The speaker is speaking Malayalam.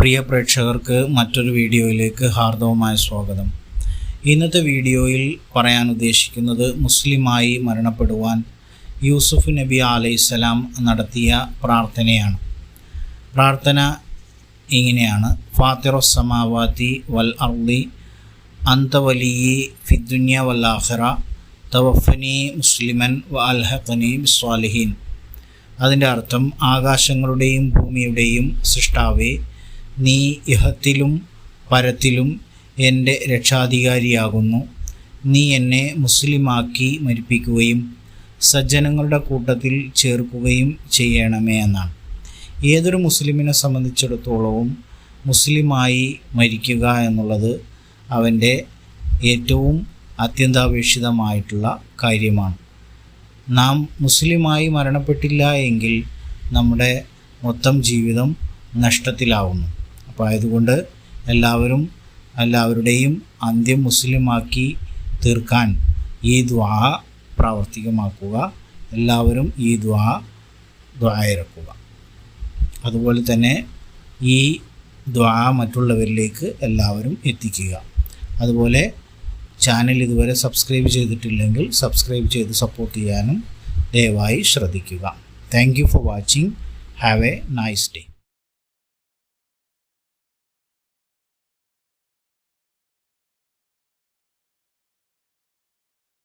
പ്രിയ പ്രേക്ഷകർക്ക് മറ്റൊരു വീഡിയോയിലേക്ക് ഹാർദവമായ സ്വാഗതം. ഇന്നത്തെ വീഡിയോയിൽ പറയാൻ ഉദ്ദേശിക്കുന്നത് മുസ്ലിമായി മരണപ്പെടുവാൻ യൂസുഫ് നബി അലൈസലാം നടത്തിയ പ്രാർത്ഥനയാണ്. പ്രാർത്ഥന ഇങ്ങനെയാണ്. ഫാത്തിറു സമാവാത്തി വൽ അർദി അന്തവലിയി ഫിദ്ദുന്യ ആഖിറ തവഫനി മുസ്ലിമൻ വ അൽഹഖനി സ്വാലിഹീൻ അതിന്റെ അർത്ഥം ആകാശങ്ങളുടെയും ഭൂമിയുടെയും സൃഷ്ടാവേ നീ ഇഹത്തിലും പരത്തിലും എന്റെ രക്ഷാധികാരിയാകുന്നു. നീ എന്നെ മുസ്ലിമാക്കി മരിപ്പിക്കുകയും സജ്ജനങ്ങളുടെ കൂട്ടത്തിൽ ചേർക്കുകയും ചെയ്യണമേ എന്നാണ്. ഏതൊരു മുസ്ലിമിനെ സംബന്ധിച്ചിടത്തോളവും മുസ്ലിമായി മരിക്കുക എന്നുള്ളത് അവന്റെ ഏറ്റവും അത്യന്താപേക്ഷിതമായിട്ടുള്ള കാര്യമാണ്. നാം മുസ്ലിമായി മരണപ്പെട്ടില്ല എങ്കിൽ നമ്മുടെ മൊത്തം ജീവിതം നഷ്ടത്തിലാവുന്നു. ആയതുകൊണ്ട് എല്ലാവരും എല്ലാവരുടെയും അന്ത്യം മുസ്ലിമാക്കി തീർക്കാൻ ഈ ദ്വാ പ്രാവർത്തികമാക്കുക. എല്ലാവരും ഈ ദ്വാ ദ്വായിറക്കുക അതുപോലെ തന്നെ ഈ ദ്വാ മറ്റുള്ളവരിലേക്ക് എല്ലാവരും എത്തിക്കുക. അതുപോലെ ചാനൽ ഇതുവരെ സബ്സ്ക്രൈബ് ചെയ്തിട്ടില്ലെങ്കിൽ സബ്സ്ക്രൈബ് ചെയ്ത് സപ്പോർട്ട് ചെയ്യാനും ദയവായി ശ്രദ്ധിക്കുക. Thank you for watching have a nice day